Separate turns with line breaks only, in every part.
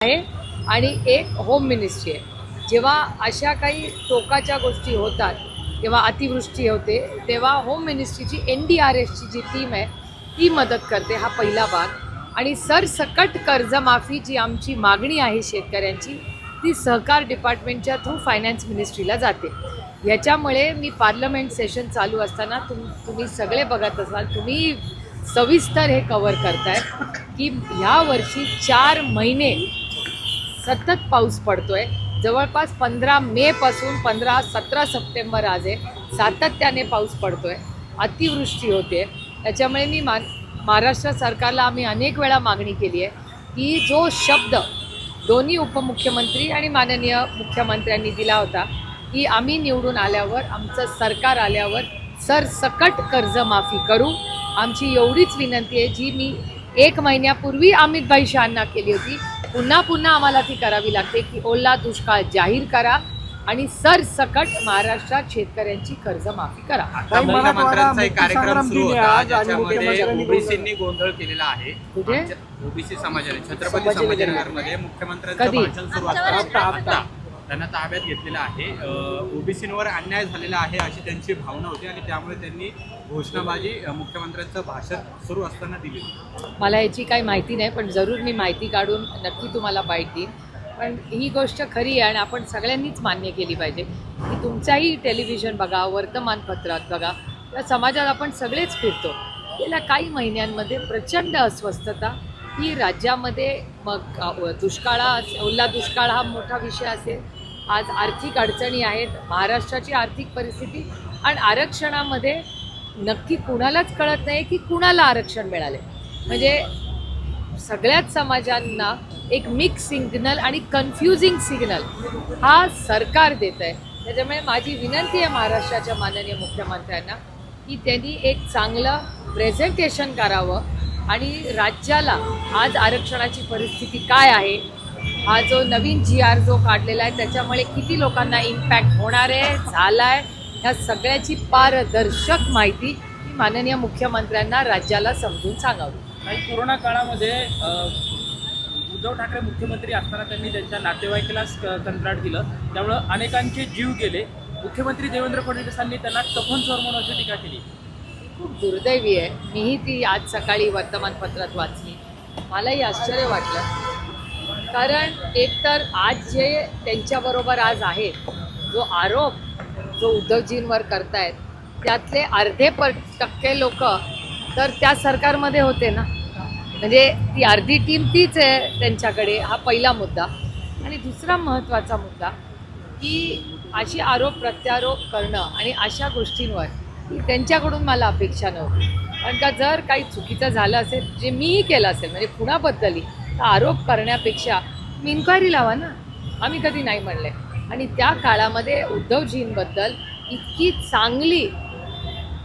आहे आणि एक होम मिनिस्ट्री आहे. जेव्हा अशा काही टोकाच्या गोष्टी होतात तेव्हा अतिवृष्टी होते तेव्हा होम मिनिस्ट्रीची एन डी आर एफची जी टीम आहे ती मदत करते हा पहिला भाग. आणि सरसकट कर्जमाफी जी आमची मागणी आहे शेतकऱ्यांची ती सहकार डिपार्टमेंटच्या थ्रू फायनान्स मिनिस्ट्रीला जाते. याच्यामुळे मी पार्लमेंट सेशन चालू असताना तुम तुम्ही सगळे बघत असाल तुम्ही सविस्तर हे कवर करताय की ह्या वर्षी चार महिने सतत पाऊस पडतोय. जवळपास पंधरा मे पासून पंधरा सतरा सप्टेंबर आज आहे. सातत्याने पाऊस पडतोय. अतिवृष्टी होते त्याच्यामुळे मी मा महाराष्ट्र सरकारला आम्ही अनेक वेळा मागणी केली आहे की जो शब्द दोन्ही उपमुख्यमंत्री आणि माननीय मुख्यमंत्र्यांनी दिला होता की आम्ही निवडून आल्यावर आमचं सरकार आल्यावर सरसकट कर्जमाफी करू. आमची एवढीच विनंती आहे जी मी एक महिन्यापूर्वी अमितभाई शहांना केली होती. पुन्हा पुन्हा आम्हाला ती करावी लागते की ओला दुष्काळ जाहीर करा आणि सरसकट महाराष्ट्रात शेतकऱ्यांची कर्जमाफी करा
आता मुख्यमंत्र्यांचा एक कार्यक्रम सुरू होता ज्याच्यामध्ये ओबीसींनी गोंधळ केलेला आहे
कुठे?
ओबीसी समाजाने छत्रपती
संभाजीनगर.
संभाजीनगरमध्ये मुख्यमंत्र्यांचं
कधी?
भाषण सुरू असताना त्यांना ताब्यात घेतलेलं आहे. ओबीसींवर अन्याय झालेला आहे अशी त्यांची भावना होती आणि त्यामुळे त्यांनी घोषणाबाजी मुख्यमंत्र्यांचं भाषण सुरू असताना दिली.
मला याची काही माहिती नाही पण जरूर मी माहिती काढून नक्की तुम्हाला बाईट देईन. पण ही गोष्ट खरी आहे आणि आपण सगळ्यांनीच मान्य केली पाहिजे की तुमचाही टेलिव्हिजन बघा वर्तमानपत्रात बघा या समाजात आपण सगळेच फिरतो. गेल्या काही महिन्यांमध्ये प्रचंड अस्वस्थता. ही राज्यामध्ये मग दुष्काळा ओला दुष्काळ हा मोठा विषय असेल. आज आर्थिक अडचणी आहेत महाराष्ट्राची आर्थिक परिस्थिती आणि आरक्षणामध्ये नक्की कुणालाच कळत नाही की कुणाला आरक्षण मिळाले म्हणजे सगळ्याच समाजांना एक मिक्स सिग्नल आणि कन्फ्युजिंग सिग्नल हा सरकार देत आहे त्याच्यामुळे माझी विनंती आहे महाराष्ट्राच्या माननीय मुख्यमंत्र्यांना की त्यांनी एक चांगलं प्रेझेंटेशन करावं आणि राज्याला आज आरक्षणाची परिस्थिती काय आहे हा जो नवीन जी आर जो काढलेला आहे त्याच्यामुळे किती लोकांना इम्पॅक्ट होणार आहे झाला आहे ह्या सगळ्याची पारदर्शक माहिती ही माननीय मुख्यमंत्र्यांना राज्याला समजून सांगावी.
काही कोरोना काळामध्ये उद्धव ठाकरे मुख्यमंत्री असताना त्यांनी त्यांच्या नातेवाईकालाच कंत्राट दिलं. त्यामुळं अनेकांचे जीव गेले. मुख्यमंत्री देवेंद्र फडणवीसांनी त्यांना कफन चोर म्हणून अशी टीका केली.
खूप दुर्दैवी आहे. मीही ती आज सकाळी वर्तमानपत्रात वाचली. मलाही आश्चर्य वाटलं. कारण एकतर आज जे त्यांच्याबरोबर आज आहेत जो आरोप जो उद्धवजींवर करतायत त्यातले अर्धे पर टक्के लोक तर त्या सरकारमध्ये होते ना. म्हणजे ती अर्धी टीम तीच आहे त्यांच्याकडे हा पहिला मुद्दा. आणि दुसरा महत्त्वाचा मुद्दा की अशी आरोप प्रत्यारोप करणं आणि अशा गोष्टींवर ही त्यांच्याकडून मला अपेक्षा नव्हती. कारण का जर काही चुकीचं झालं असेल जे मीही केलं असेल म्हणजे कुणाबद्दलही आरोप करण्यापेक्षा तुम्ही इन्क्वायरी लावा ना. आम्ही कधी नाही म्हणले. आणि त्या काळामध्ये उद्धवजींबद्दल इतकी चांगली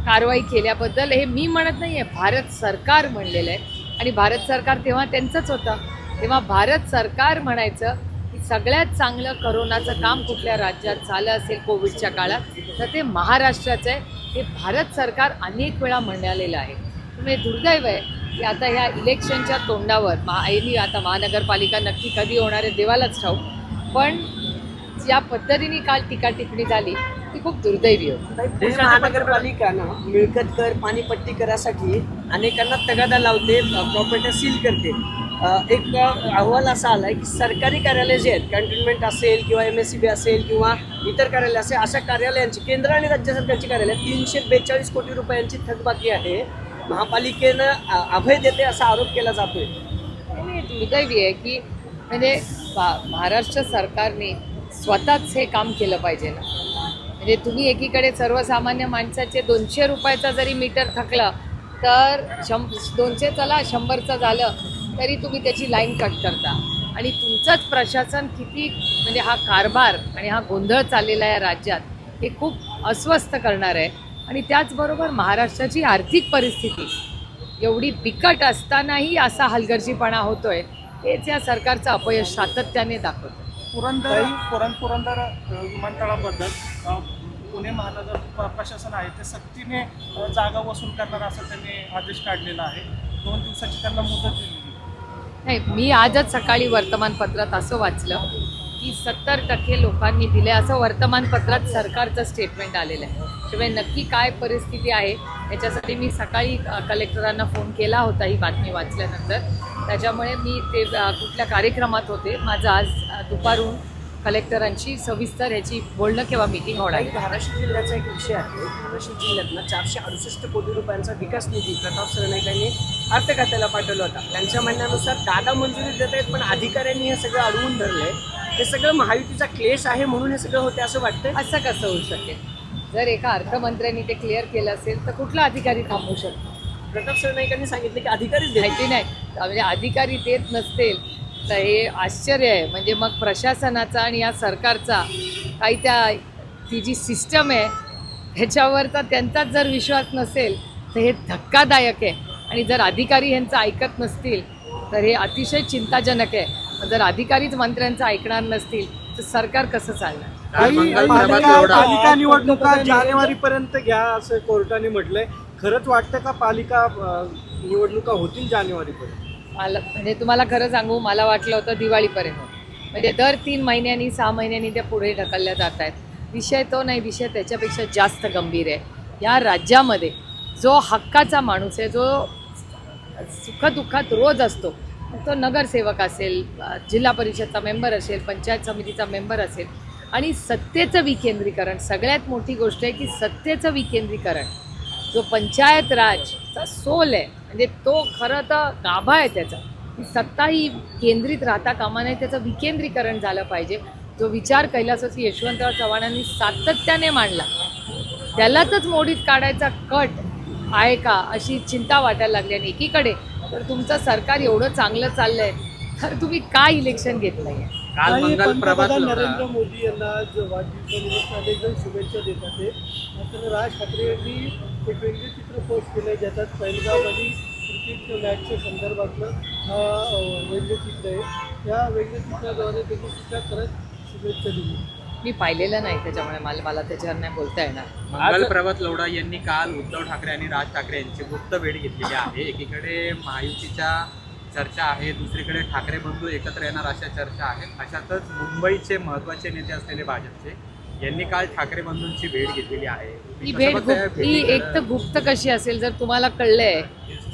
कारवाई केल्याबद्दल हे मी म्हणत नाही आहे भारत सरकार म्हणलेलं आहे. आणि भारत सरकार तेव्हा त्यांचंच होतं. तेव्हा भारत सरकार म्हणायचं की सगळ्यात चांगलं करोनाचं काम कुठल्या राज्यात झालं असेल कोविडच्या काळात तर ते महाराष्ट्राचं आहे. हे भारत सरकार अनेक वेळा म्हणालेलं आहे. तुम्ही दुर्दैव आहे. की आता ह्या इलेक्शनच्या तोंडावर यांनी आता महानगरपालिका नक्की कधी होणार आहे देवालाच ठाऊक. पण ज्या पद्धतीने काल टीका टिप्पणी झाली ती खूप दुर्दैवी होती.
महानगरपालिका ना मिळकत कर पाणीपट्टी करासाठी अनेकांना तगादा लावते प्रॉपर्टी सील करते. एक अहवाल असा आला आहे की सरकारी कार्यालय जे आहेत कॅन्टोन्मेंट असेल किंवा एम एस सी बी असेल किंवा इतर कार्यालय असेल अशा कार्यालयांची केंद्र आणि राज्य सरकारची कार्यालय तीनशे बेचाळीस कोटी रुपयांची थकबाकी आहे. महापालिकेनं अभय देते असा आरोप केला जातोय.
दुर्दैवी आहे की म्हणजे भा- महाराष्ट्र सरकारने स्वतःच हे काम केलं पाहिजे ना. म्हणजे तुम्ही एकीकडे सर्वसामान्य माणसाचे दोनशे रुपयाचा जरी मीटर थकला तर शं दोनशे चला शंभरचं झालं तरी तुम्ही त्याची लाईन कट करता. आणि तुमचंच प्रशासन किती म्हणजे हा कारभार आणि हा गोंधळ चाललेला आहे राज्यात हे खूप अस्वस्थ करणार आहे. आणि त्याचबरोबर महाराष्ट्राची आर्थिक परिस्थिती. एवढी बिकट असतानाही असा हलगर्जीपणा होतोय हेच या सरकारचं अपयश सातत्याने दाखवतं
पुरंदर पुरं पुरंदर विमानतळाबद्दल पुणे महानगर प्रशासन आहे ते सक्तीने जागा वसूल करणार असं त्यांनी आदेश काढलेला आहे. दोन दिवसाची त्यांना मुदत दिलेली
नाही मी आजच सकाळी वर्तमानपत्रात असं वाचलं. की सत्तर टक्के लोकांनी दिले. असं वर्तमानपत्रात सरकारचं स्टेटमेंट आलेलं आहे. शिवाय नक्की काय परिस्थिती आहे याच्यासाठी मी सकाळी कलेक्टरांना फोन केला होता ही बातमी वाचल्यानंतर. त्याच्यामुळे मी ते कुठल्या कार्यक्रमात होते. माझं आज दुपारून कलेक्टरांची सविस्तर ह्याची बोलणं किंवा मीटिंग होणार आहे.
धाराशिव जिल्ह्याचा एक विषय आहे. धाराशिव जिल्ह्यातनं चारशे अडुसष्ट कोटी रुपयांचा विकास निधी प्रताप सरनाईक यांनी अर्थ खात्याला पाठवला होता. त्यांच्या म्हणण्यानुसार दादा मंजुरी देत आहेत पण अधिकाऱ्यांनी हे सगळं अडवून धरलं आहे हे सगळं महायुतीचा क्लेश आहे म्हणून हे सगळं होते असं वाटतंय?
असं कसं होऊ शकेल? जर एका अर्थमंत्र्यांनी ते क्लिअर केलं असेल तर कुठला अधिकारी थांबवू शकतो?
प्रताप सरनाईकांनी सांगितलं की अधिकारीच देत
माहिती नाही. म्हणजे अधिकारी देत नसतील तर हे आश्चर्य आहे. म्हणजे मग प्रशासनाचा आणि या सरकारचा काही त्या ती जी सिस्टम आहे ह्याच्यावरचा त्यांचाच जर विश्वास नसेल तर हे धक्कादायक आहे. आणि जर अधिकारी ह्यांचं ऐकत नसतील तर हे अतिशय चिंताजनक आहे. जर अधिकारीच मंत्र्यांचं ऐकणार नसतील तर सरकार कसं चालणार?
पालिका निवडणुका जानेवारी पर्यंत घ्या असं कोर्टाने म्हटलंय. खरंच वाटतं का पालिका अं, निवडणुका होतील जानेवारीपर्यंत?
मला म्हणजे तुम्हाला खरं सांगू मला वाटलं होतं दिवाळीपर्यंत. म्हणजे दर तीन महिन्यांनी सहा महिन्यांनी त्या पुढे ढकलल्या जात आहेत. विषय तो नाही विषय त्याच्यापेक्षा जास्त गंभीर आहे. या राज्यामध्ये जो हक्काचा माणूस आहे जो सुखदुःखात रोज असतो तो नगरसेवक असेल जिल्हा परिषदचा मेंबर असेल पंचायत समितीचा मेंबर असेल आणि सत्तेचं विकेंद्रीकरण सगळ्यात मोठी गोष्ट आहे की सत्तेचं विकेंद्रीकरण जो पंचायत राजचा सोल आहे म्हणजे तो खरं तर गाभा आहे त्याचा. सत्ता ही केंद्रित राहता कामा नये त्याचं विकेंद्रीकरण झालं पाहिजे. जो विचार कैलासवासी यशवंतराव चव्हाणांनी सातत्याने मांडला त्यालाच मोडीत काढायचा कट आहे का अशी चिंता वाटायला लागली आणि एकीकडे तर तुमचं सरकार एवढं चांगलं चाललंय तर तुम्ही का इलेक्शन घेतलं आहे
काल
आणि
मंगल प्रभात
पंतप्रधान नरेंद्र मोदी यांना आज वाढदिवसानिमित्त अनेक जण शुभेच्छा देतात आहे मात्र राज ठाकरे यांनी एक वेगळे चित्र पोस्ट केलं आहे ज्याच्यात पहिलगाव आणि क्रिकेट मॅचच्या संदर्भातलं हा अं, वेगळे चित्र आहे. या वेगळ्या चित्राद्वारे त्यांनी टीका करत शुभेच्छा दिली
मी पाहिलेलं नाही त्याच्यामुळे मला मला त्याच्यावर नाही बोलता येणार.
मंगल प्रभात लवडा यांनी काल उद्धव ठाकरे आणि राज ठाकरे यांची गुप्त भेट घेतलेली आहे. एकीकडे महायुतीच्या चर्चा आहे दुसरीकडे ठाकरे बंधू एकत्र येणार अशा चर्चा आहेत. अशातच मुंबईचे महत्त्वाचे नेते असलेले भाजपचे यांनी काल ठाकरे बंधूंची भेट घेतलेली आहे.
ही भेट
बघताय
गुप्त ही एक तर? गुप्त कशी असेल जर तुम्हाला कळलंय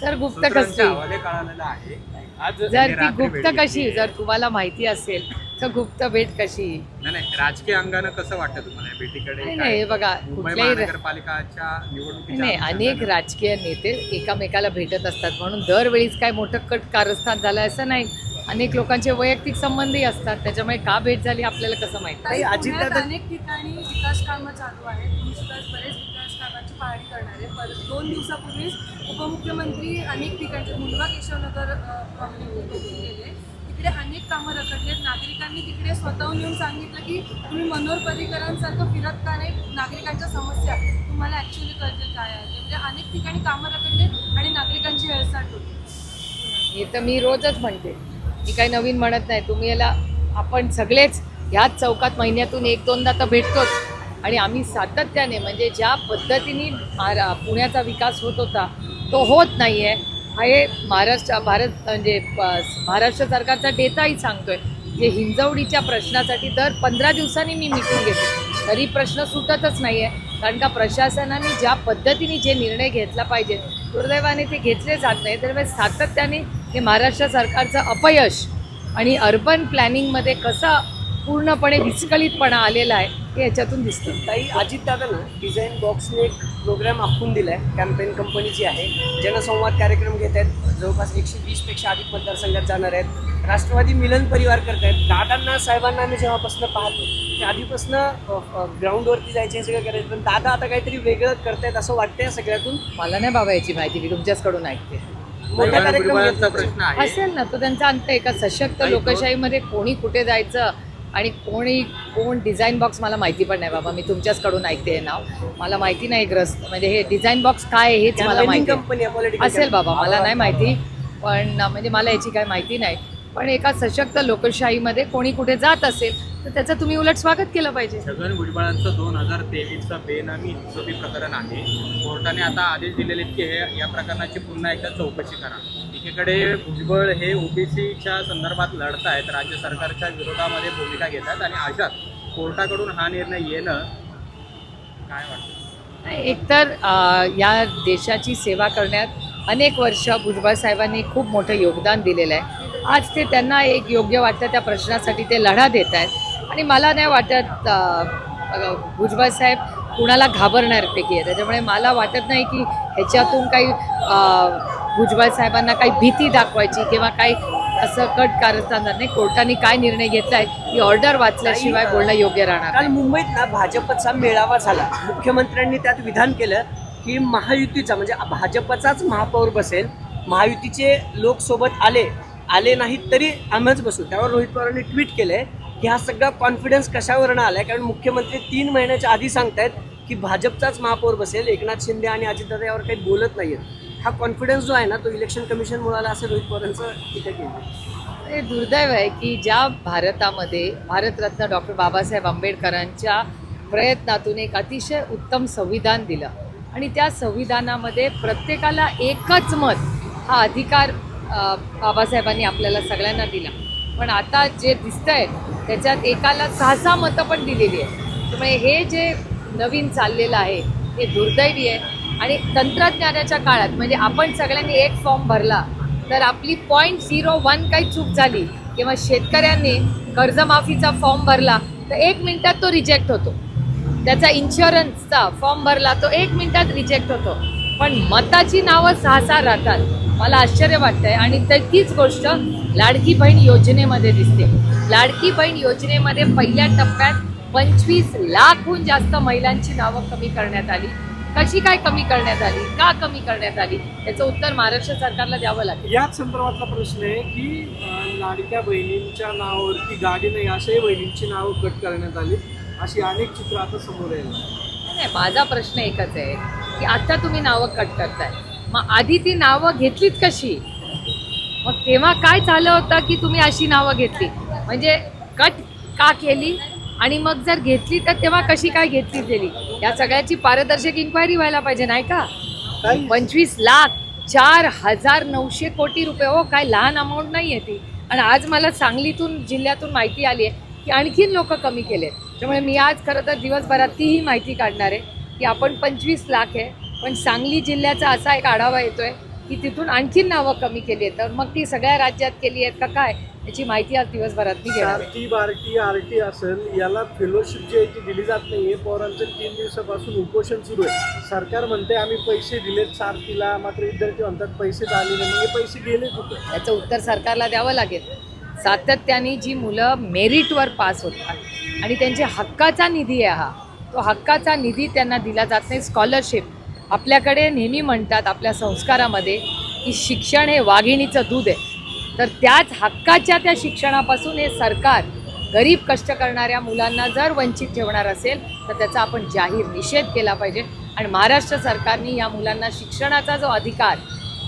तर गुप्त
सूत्रांच्या
कशी?
हवाले कळालेलं आहे.
आज
जर ती
रात्री
गुप्त
भेट
कशी
घेतली.
जर तुम्हाला माहिती असेल तर गुप्त भेट कशी?
नाही नाही राजकीय अंगानं कसं वाटतं तुम्हाला या भेटीकडे?
नाही
काय?
नाही हे बघा
मुंबई
कुठल्याही
महानगरपालिकाच्या निवडणुकीच्या
नाही अनेक
अनुषंगानं-
राजकीय नेते एकामेकाला भेटत असतात. म्हणून दरवेळीच काय मोठं कट कारस्थान झालं असं नाही. अनेक लोकांचे वैयक्तिक संबंधही असतात. त्याच्यामुळे का भेट झाली आपल्याला कसं माहिती?
ताई,
पुण्यात
अजितदादा-
अनेक ठिकाणी विकास कामं चालू आहेत. तुम्ही सुद्धा बरेच विकास कामांची पाहणी करणार. आहे पर दोन दिवसापूर्वीच उपमुख्यमंत्री अनेक ठिकाणचे मुलगा केशवनगर अ, गेले तिकडे अनेक कामं रखडलेत नागरिकांनी तिकडे स्वतःहून येऊन सांगितलं की तुम्ही मनोहर पर्रीकरांसारखं फिरत का नाही? नागरिकांच्या समस्या. तुम्हाला ॲक्च्युली कळतील काय आहे. म्हणजे अनेक ठिकाणी कामं रखडलेत आणि नागरिकांची हेळसाट होती
हे तर मी रोजच म्हणते. मी काही नवीन म्हणत नाही. तुम्ही याला आपण सगळेच ह्याच चौकात महिन्यातून एक दोनदा तर भेटतोच. आणि आम्ही सातत्याने म्हणजे ज्या पद्धतीने पुण्याचा विकास होत होता तो होत नाही आहे हा हे महाराष्ट्र भारत म्हणजे प- महाराष्ट्र सरकारचा डेटाही सांगतोय. जे हिंजवडीच्या प्रश्नासाठी दर पंधरा दिवसांनी मी मिटिंग घेते. तरी प्रश्न सुटतच नाही आहे कारण का प्रशासनाने ज्या पद्धतीने जे निर्णय घेतला पाहिजे दुर्दैवाने ते घेतले जात नाही. तर सातत्याने हे महाराष्ट्र सरकारचं अपयश आणि अर्बन प्लॅनिंगमध्ये कसं पूर्णपणे विस्कळीतपणा आलेला आहे हे याच्यातून दिसतं.
काही अजितदादा ना डिझाईन बॉक्सने एक प्रोग्राम आखून दिलाय कॅम्पेन कंपनीची आहे. जनसंवाद कार्यक्रम घेत आहेत. जवळपास एकशे वीसपेक्षा अधिक मतदारसंघात जाणार आहेत. राष्ट्रवादी मिलन परिवार करत आहेत. दादांना साहेबांना आम्ही जेव्हापासून पाहतो ते आधीपासून ग्राउंडवरती जायचे हे सगळं करायचं पण दादा आता काहीतरी वेगळं करतायत असं वाटतंय सगळ्यातून?
मला नाही बाबा याची माहिती मी तुमच्याचकडून ऐकते.
मोठा कार्यक्रम.
प्रश्न आहे.
असेल ना तो त्यांचा अंत आहे का? सशक्त लोकशाहीमध्ये कोणी कुठे जायचं? आणि कोणी कोण डिझाईन बॉक्स मला माहिती पण नाही बाबा मी तुमच्याचकडून ऐकते हे नाव. मला माहिती नाही ग्रस्त म्हणजे हे डिझाईन बॉक्स काय आहे हेच मला माहिती असेल बाबा. मला नाही माहिती पण म्हणजे मला याची काय माहिती नाही. पण एका सशक्त लोकशाहीमध्ये कोणी कुठे जात असेल तर त्याचं तुम्ही उलट स्वागत केलं पाहिजे.
छगन भुजबळांचं दोन हजार तेवीसचं बेनामी हिशोबी प्रकरण आहे. कोर्टाने आता आदेश दिलेले की हे या प्रकरणाची पुन्हा एकदा चौकशी करा. एकीकडे भुजबळ हे ओबीसीच्या संदर्भात लढत आहेत राज्य सरकारच्या विरोधामध्ये भूमिका घेतात आणि अशात कोर्टाकडून हा निर्णय येणं काय वाटतं?
एकतर या देशाची सेवा करण्यात अनेक वर्ष भुजबळ साहेबांनी खूप मोठं योगदान दिलेलं आहे. आज ते त्यांना एक योग्य वाटतं त्या प्रश्नासाठी ते लढा देत आहेत. आणि मला नाही वाटत भुजबळ साहेब कुणाला घाबरणारपैकी आहे. त्याच्यामुळे मला वाटत नाही की ह्याच्यातून काही भुजबळ साहेबांना काही भीती दाखवायची किंवा काही असं कट कारस्थान नाही कोर्टाने काय निर्णय घेतलाय ही ऑर्डर वाचल्याशिवाय बोलणं योग्य राहणार
काल
नाही.
मुंबईत ना भाजपचा मेळावा झाला. मुख्यमंत्र्यांनी त्यात विधान केलं. की महायुतीचा म्हणजे भाजपचाच महापौर बसेल महायुतीचे लोक सोबत आले आले नाहीत तरी आम्हीच बसू. त्यावर रोहित पवारांनी ट्विट आहे की हा सगळा कॉन्फिडन्स कशावरनं आहे कारण मुख्यमंत्री तीन महिन्याच्या आधी सांगतायत की भाजपचाच महापौर बसेल एकनाथ शिंदे आणि अजितदादा यावर काही बोलत नाही आहेत हा कॉन्फिडन्स जो आहे ना तो इलेक्शन कमिशनमुळे आला असं रोहित पवारांचं तिथे केलं
हे दुर्दैव आहे की ज्या भारतामध्ये भारतरत्न डॉक्टर बाबासाहेब आंबेडकरांच्या प्रयत्नातून एक अतिशय उत्तम संविधान दिलं. आणि त्या संविधानामध्ये प्रत्येकाला एकच मत हा अधिकार बाबासाहेबांनी आपल्याला सगळ्यांना दिला. पण आता जे दिसतंय त्याच्यात एकाला सहा सहा मतं पण दिलेली आहे त्यामुळे हे जे नवीन चाललेलं आहे हे दुर्दैवी आहे. आणि तंत्रज्ञानाच्या काळात म्हणजे आपण सगळ्यांनी एक फॉर्म भरला तर आपली पॉईंट झिरो वन काही चूक झाली किंवा शेतकऱ्यांनी कर्जमाफीचा फॉर्म भरला तर एक मिनिटात तो रिजेक्ट होतो. त्याचा इन्शुरन्सचा फॉर्म भरला तो एक मिनिटात रिजेक्ट होतो. पण मताची नावं सहा सहा राहतात. मला आश्चर्य वाटतंय. आणि तर तीच गोष्ट लाडकी बहीण योजनेमध्ये दिसते. लाडकी बहीण योजनेमध्ये पहिल्या टप्प्यात पंचवीस लाखहून जास्त महिलांची नावं कमी करण्यात आली. कशी काय कमी करण्यात आली? का कमी करण्यात आली? याचं उत्तर महाराष्ट्र सरकारला द्यावं लागेल.
याच संदर्भातला प्रश्न आहे की लाडक्या बहिणींच्या नावावरती गाडी नाही अशाही बहिणींची नावं कट करण्यात आली. अशी अनेक चित्र आता समोर येईल
नाही माझा प्रश्न एकच आहे की आता तुम्ही नावं कट करताय. मग आधी ती नावं घेतलीत कशी? मग तेव्हा काय झालं होतं की तुम्ही अशी नावं घेतली? म्हणजे कट का केली? आणि मग जर घेतली तर तेव्हा कशी काय घेतली गेली? या सगळ्याची पारदर्शक इन्क्वायरी व्हायला पाहिजे नाही का? पंचवीस लाख चार हजार नऊशे कोटी रुपये हो काय लहान अमाऊंट नाही आहे ती. आणि आज मला सांगलीतून जिल्ह्यातून माहिती आली आहे की आणखीन लोक कमी केले त्यामुळे मी आज खरं तर दिवसभरात तीही माहिती काढणार आहे की आपण पंचवीस लाख आहे पण सांगली जिल्ह्याचा असा एक आढावा येतोय की तिथून आणखीन नावं कमी केली आहेत. तर मग ती सगळ्या राज्यात केली आहेत का काय याची माहिती आज दिवसभरात मी घेणार आहे.
सारथी बारटी आरटी असेल याला फेलोशिप जी आहे ती दिली जात नाहीये पवारांचं तीन दिवसापासून उपोषण सुरू आहे. सरकार म्हणते आम्ही पैसे दिलेत सारथीला मात्र विद्यार्थी म्हणतात पैसेच आले नाही. हे पैसे गेले कुठे?
याचं उत्तर सरकारला द्यावं लागेल. सातत्याने जी मुलं मेरिटवर पास होतात आणि त्यांचे हक्काचा निधी आहे हा तो हक्काचा निधी त्यांना दिला जात नाही. स्कॉलरशिप आपल्याकडे नेहमी म्हणतात आपल्या संस्कारामध्ये की शिक्षण हे वाघिणीचं दूध आहे. तर त्याच हक्काच्या त्या शिक्षणापासून हे सरकार गरीब कष्ट करणाऱ्या मुलांना जर वंचित ठेवणार असेल तर त्याचा आपण जाहीर निषेध केला पाहिजे. आणि महाराष्ट्र सरकारने या मुलांना शिक्षणाचा जो अधिकार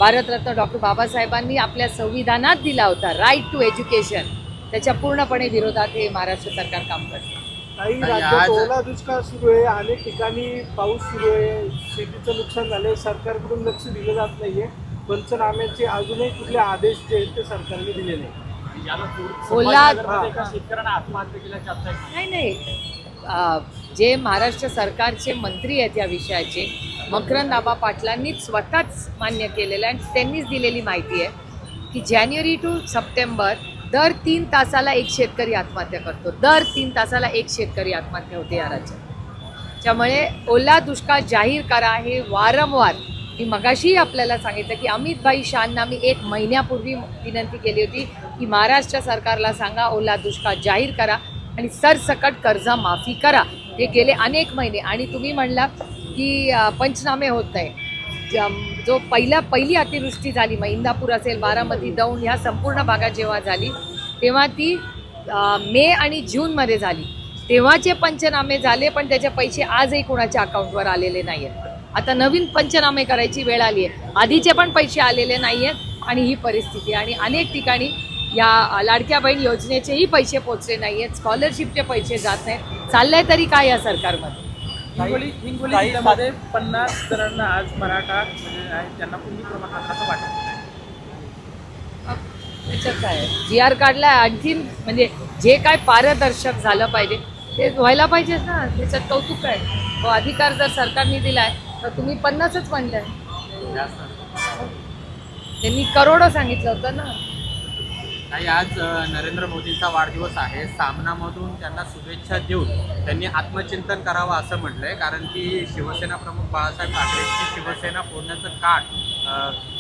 भारतरत्न डॉक्टर बाबासाहेबांनी आपल्या संविधानात दिला होता राईट टू एज्युकेशन त्याच्या पूर्णपणे विरोधात हे महाराष्ट्र सरकार काम करते.
काही राज्यात ओला दुष्काळ सुरू आहे अनेक ठिकाणी पाऊस सुरू आहे. शेतीचं नुकसान झालंय सरकारकडून लक्ष दिलं जात नाहीये. पंचनाम्याचे अजूनही कुठले आदेश जे आहेत ते सरकारने दिले नाही
ओला
शेतकऱ्यांना आत्महत्या केल्याची आता
नाही. जे महाराष्ट्र सरकारचे मंत्री आहेत या विषयाचे मकरंद आबा पाटलांनीच स्वतःच मान्य केलेलं आहे आणि त्यांनीच दिलेली माहिती आहे की जानेवारी टू सप्टेंबर दर तीन तासाला एक शेतकरी आत्महत्या करतो. दर तीन तासाला एक शेतकरी आत्महत्या होते या राज्यात. त्यामुळे ओला दुष्काळ जाहीर करा हे वारंवार मी मगाशीही आपल्याला सांगितलं की अमितभाई शहांना मी एक महिन्यापूर्वी विनंती केली होती की महाराष्ट्र सरकारला सांगा ओला दुष्काळ जाहीर करा. आणि सरसकट कर्ज माफी करा. हे गेले अनेक महिने. आणि तुम्ही म्हणला की पंचनामे होत नाही जम- जो पहिला पहिली अतिवृष्टी झाली मग इंदापूर असेल बारामती दौंड ह्या संपूर्ण भागात जेव्हा झाली तेव्हा ती मे आणि जूनमध्ये झाली. तेव्हाचे पंचनामे झाले पण त्याचे पैसे आजही कोणाच्या अकाउंटवर आलेले नाही आहेत आता नवीन पंचनामे करायची वेळ आली आहे आधीचे पण पैसे आलेले नाही आहेत आणि ही परिस्थिती. आणि अनेक ठिकाणी या लाडक्या बहीण योजनेचेही पैसे पोचले नाही आहेत स्कॉलरशिपचे पैसे जात नाहीत. चाललंय तरी काय या सरकारमध्ये?
हिंगोली हिंगोली
काही
जिल्ह्यामध्ये पन्नास जणांना आज मराठा म्हणजे
त्याच्यात काय जी आर काढलाय आणखीन म्हणजे जे काय पारदर्शक झालं पाहिजे ते व्हायला पाहिजे ना. त्याच्यात कौतुक आहे? तो अधिकार जर सरकारने दिलाय तर तुम्ही पन्नासच म्हणताय
जास्त.
त्यांनी करोडो सांगितलं होतं ना.
नाही आज नरेंद्र मोदींचा वाढदिवस आहे. सामनामधून त्यांना शुभेच्छा देऊन त्यांनी आत्मचिंतन करावं असं म्हटलंय. कारण की शिवसेना प्रमुख बाळासाहेब ठाकरेंची शिवसेना फोडण्याचं काट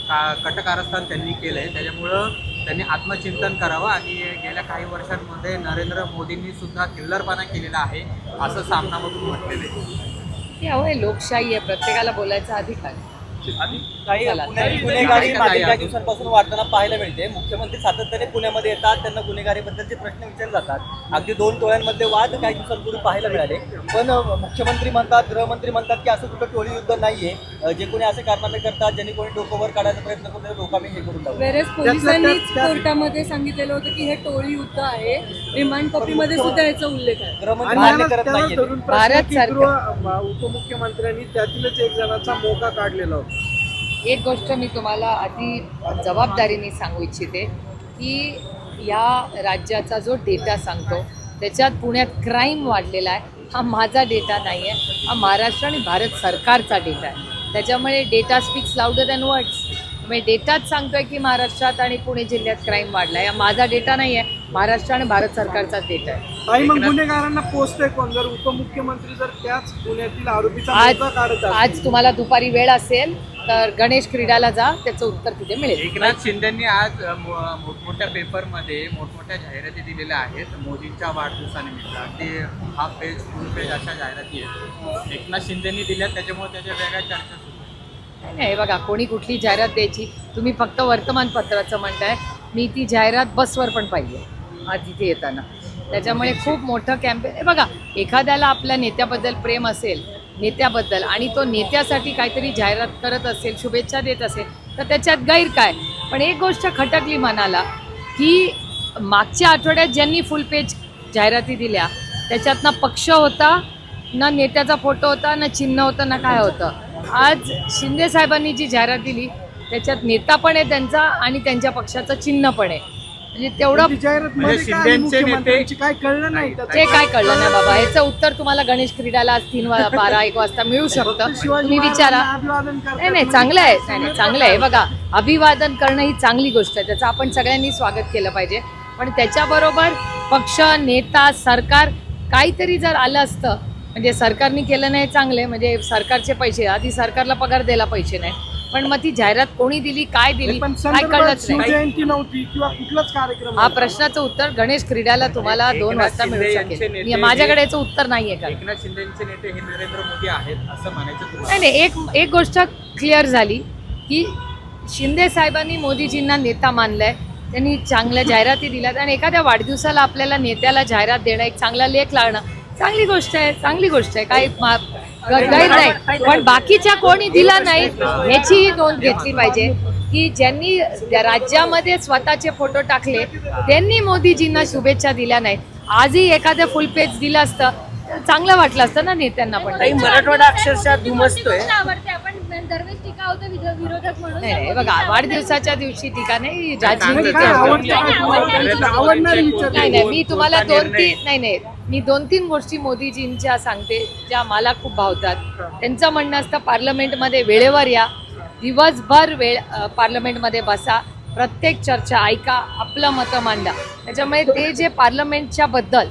का कटकारस्थान त्यांनी केलं आहे त्याच्यामुळं त्यांनी आत्मचिंतन करावं आणि गेल्या काही वर्षांमध्ये नरेंद्र मोदींनी सुद्धा किल्लरपणा केलेला आहे असं सामनामधून म्हटलेलं आहे.
लोकशाही आहे. प्रत्येकाला बोलायचा अधिकार
काही गुन्हेगारी
काही
मागील काही
अजून.
दिवसांपासून वाढताना पाहायला मिळते. मुख्यमंत्री सातत्याने पुण्यामध्ये येतात त्यांना गुन्हेगारीबद्दलचे प्रश्न विचारले जातात. अगदी दोन टोळ्यांमध्ये वाद काही दिवसांपूर्वी पाहायला मिळाले. पण मुख्यमंत्री म्हणतात गृहमंत्री म्हणतात की असं कुठं टोळी युद्ध नाहीये. जे कोणी असे कारनामे करतात ज्यांनी कोणी डोकं वर काढायचा प्रयत्न करतो ते डोका मी हे करून
पोलिसांनीच कोर्टामध्ये सांगितलेलं होतं की हे टोळी युद्ध आहे. रिमांड कॉपीमध्ये सुद्धा याचा उल्लेख आहे.
गृहमंत्री
उपमुख्यमंत्र्यांनी त्यातीलच एक जणाचा मोका काढलेला होता.
एक गोष्ट मी तुम्हाला अति जबाबदारीने सांगू इच्छिते की या राज्याचा जो डेटा सांगतो त्याच्यात पुण्यात क्राईम वाढलेला आहे. हा माझा डेटा नाही आहे. हा महाराष्ट्र आणि भारत सरकारचा डेटा आहे. त्याच्यामुळे data speaks louder than words म्हणजे डेटाच सांगतोय की महाराष्ट्रात आणि पुणे जिल्ह्यात क्राईम वाढला आहे हा माझा डेटा नाही आहे. महाराष्ट्र आणि भारत सरकारचाच डेटा आहे.
आणि मग गुन्हेगारांना पोचतंय कोण जर उपमुख्यमंत्री जर त्याच गुन्ह्यातील आरोपीचा
आज
काढत
आज. तुम्हाला दुपारी वेळ असेल तर गणेश क्रीडाला जा त्याचं उत्तर तिथे मिळेल.
एकनाथ शिंदेंनी आज अ, मो- मोठमोठ्या पेपरमध्ये मोठमोठ्या जाहिराती दिलेल्या आहेत मोदींच्या वाढदिवसानिमित्त. ते हाफ पेज फुल पेज अशा जाहिराती आहेत. एकनाथ शिंदेंनी दिल्या त्याच्यामुळे त्याच्या वेगळ्या चर्चा सुरू आहेत.
नाही, नाही बघा कोणी कुठली जाहिरात द्यायची तुम्ही फक्त वर्तमानपत्राचं म्हणताय मी ती जाहिरात बसवर पण पाहिजे आज इथे येताना. त्याच्यामुळे खूप मोठं कॅम्पेन आहे बघा एखाद्याला आपल्या नेत्याबद्दल प्रेम असेल नेत्याबद्दल आणि तो नेत्यासाठी काहीतरी जाहिरात करत असेल शुभेच्छा देत असेल तर त्याच्यात गैर काय? पण एक गोष्ट खटकली मनाला की मागच्या आठवड्यात ज्यांनी फुल पेज जाहिराती दिल्या त्याच्यात ना पक्ष होता ना नेत्याचा फोटो होता ना चिन्ह होतं ना काय होतं. आज शिंदे साहेबांनी जी जाहिरात दिली त्याच्यात नेता पण आहे त्यांचा आणि त्यांच्या पक्षाचं चिन्ह पण आहे. म्हणजे तेवढं
म्हणजे
काय आली
शिंदेचे नेते-
मुख्यमंत्र्यांची काय कळलं नाही
ते काय कळलं नाही बाबा. याचं उत्तर तुम्हाला गणेश क्रीडाला आज तीन वा- बारा एक वाजता मिळू शकतं. तुम्ही विचारा. नाही नाही चांगलं आहे. नाही नाही चांगलं आहे. बघा अभिवादन करणं ही चांगली गोष्ट आहे. त्याचं आपण सगळ्यांनी स्वागत केलं पाहिजे. पण त्याच्याबरोबर पक्ष नेता सरकार काहीतरी जर आलं असतं म्हणजे सरकारने केलं नाही चांगले म्हणजे सरकारचे पैसे आधी सरकारला पगार द्यायला पैसे नाही. पण मग ती जाहिरात कोणी दिली काय दिली
पण
काय कळलंच नाही.
शिवजयंती नव्हती किंवा कुठलाच कार्यक्रम
हा. प्रश्नाचं उत्तर गणेश क्रीडाला तुम्हाला दोन वाजता मिळू शकेल.
हे-
माझ्याकडे याचं उत्तर नाहीये का?
एकनाथ शिंदेचे नेते हे नरेंद्र मोदी आहेत असं म्हणायचं
नाही
तुम्हाला?
नाही एक एक गोष्ट क्लिअर झाली की शिंदे साहेबांनी मोदीजींना नेता मानलाय त्यांनी चांगल्या जाहिराती दिल्यात आणि एखाद्या वाढदिवसाला आपल्याला नेत्याला जाहिरात देणं एक चांगला लेख लावणं चांगली गोष्ट आहे चांगली गोष्ट आहे. काही गैर नाही. पण बाकीच्या कोणी दिला नाही ह्याचीही नोंद घेतली पाहिजे. की ज्यांनी राज्यामध्ये स्वतःचे फोटो टाकले त्यांनी मोदीजींना शुभेच्छा दिल्या नाहीत. आजही एखादं फुल पेज दिलं असतं चांगलं वाटलं असतं ना नेत्यांना पण.
काही मराठवाडा अक्षरशः धुमसतोय.
आवडते आपण दरवेळेस टीका होतो विरो- विरोधक म्हणून.
नाही नाही बघा वाढदिवसाच्या दिवशी टीका नाही नाही नाही मी तुम्हाला दोन? तीन नाही नाही मी दोन तीन गोष्टी मोदीजींच्या सांगते ज्या मला खूप भावतात. त्यांचं म्हणणं असतं पार्लमेंटमध्ये वेळेवर या. दिवसभर वेळ पार्लमेंटमध्ये बसा. प्रत्येक चर्चा ऐका आपलं मतं मांडा. त्याच्यामुळे ते जे पार्लमेंटच्या बद्दल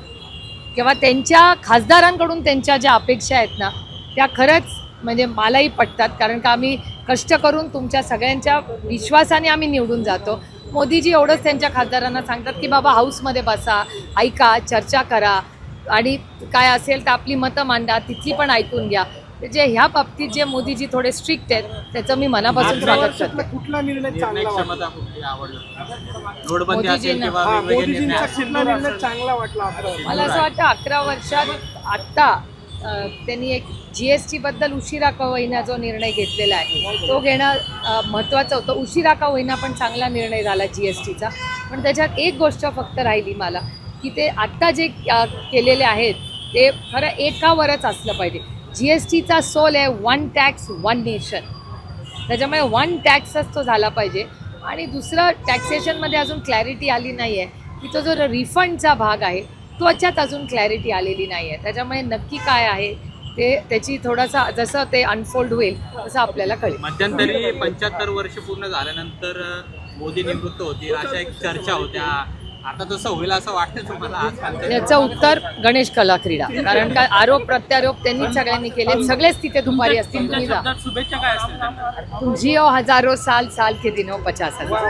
किंवा त्यांच्या खासदारांकडून त्यांच्या ज्या अपेक्षा आहेत ना त्या खरंच म्हणजे मलाही पटतात. कारण का आम्ही कष्ट करून तुमच्या सगळ्यांच्या विश्वासाने आम्ही निवडून जातो. मोदीजी एवढंच त्यांच्या खासदारांना सांगतात की बाबा हाऊसमध्ये बसा ऐका चर्चा करा. आणि काय असेल तर आपली मतं मांडा तिथली पण ऐकून घ्या. जे ह्या बाबतीत जे मोदीजी थोडे स्ट्रिक्ट आहेत त्याचं मी मनापासून स्वागत करते.
कुठला निर्णय चांगला वाटला?
क्षमता कुठली आवडलं? नोटबंदी असेल
मोदीजींना-
किंवा
हा,
वेगवेगळे निर्णय
मोदीजींचा
असेल.
कुठला निर्णय चांगला वाटला अठरा वर्षात?
मला असं वाटतं अकरा वर्षात आत्ता अ, त्यांनी एक जी एस टीबद्दल उशिरा का होईना जो निर्णय घेतलेला आहे तो घेणं अ, महत्त्वाचं होतं. उशिरा का होईना पण चांगला निर्णय झाला जी एस टीचा पण त्याच्यात एक गोष्ट फक्त राहिली मला. की ते आत्ता जे केलेले आहेत ते खरं एकावरच असलं पाहिजे. जी एस टीचा सोल आहे वन टॅक्स वन नेशन त्याच्यामुळे वन टॅक्सच तो झाला पाहिजे. आणि दुसरं टॅक्सेशनमध्ये अजून क्लॅरिटी आली नाही आहे की तो जो रिफंडचा भाग आहे तो याच्यात अजून क्लॅरिटी आलेली नाही आहे त्याच्यामुळे नक्की काय आहे ते त्याची थोडासा जसं ते अनफोल्ड होईल तसं आपल्याला कळेल.
मध्यंतरी पंच्याहत्तर वर्ष पूर्ण झाल्यानंतर मोदी निवृत्त होती अशा एक चर्चा होत्या. आता तसं होईल असं वाटतं तुम्हाला
याचं उत्तर गणेश कला क्रीडा. कारण का आरोप प्रत्यारोप त्यांनीच सगळ्यांनी केले सगळेच तिथे दुपारी असतील तुम्ही जा.
शब्दात शुभेच्छा काय असतील त्यांना?
जिओ हजारो साल साल के दिनो पचास हजार.